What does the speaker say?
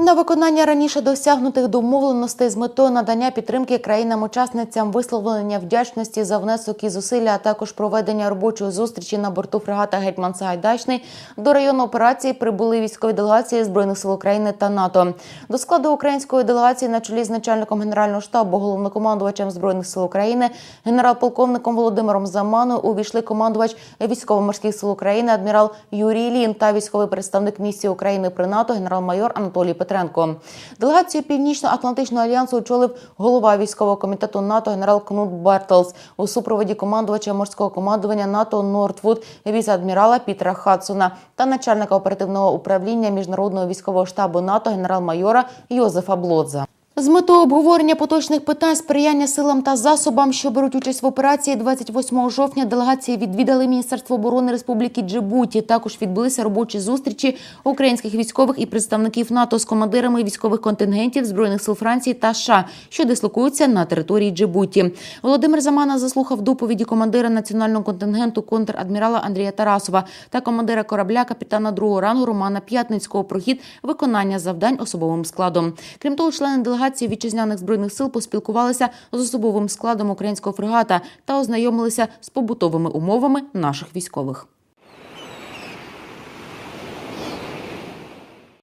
На виконання раніше досягнутих домовленостей з метою надання підтримки країнам-учасницям висловлення вдячності за внесок і зусилля, а також проведення робочої зустрічі на борту фрегата Гетьман Сагайдачний до району операції прибули військові делегації збройних сил України та НАТО. До складу української делегації на чолі з начальником генерального штабу, головнокомандувачем збройних сил України, генерал-полковником Володимиром Заманою увійшли командувач військово-морських сил України адмірал Юрій Лін та військовий представник місії України при НАТО генерал-майор Анатолій Петренко. Делегацію Північно-Атлантичного альянсу очолив голова військового комітету НАТО генерал Кнут Бертелс у супроводі командувача морського командування НАТО Нортвуд віце-адмірала Пітера Хадсона та начальника оперативного управління міжнародного військового штабу НАТО генерал-майора Йозефа Блодза. З метою обговорення поточних питань сприяння силам та засобам, що беруть участь в операції 28 жовтня, делегації відвідали Міністерство оборони Республіки Джибуті. Також відбулися робочі зустрічі українських військових і представників НАТО з командирами військових контингентів збройних сил Франції та США, що дислокуються на території Джибуті. Володимир Замана заслухав доповіді командира національного контингенту контр-адмірала Андрія Тарасова та командира корабля капітана другого рангу Романа П'ятницького про хід виконання завдань особовим складом. Крім того, члени делегації вітчизняних збройних сил поспілкувалися з особовим складом українського фрегата та ознайомилися з побутовими умовами наших військових.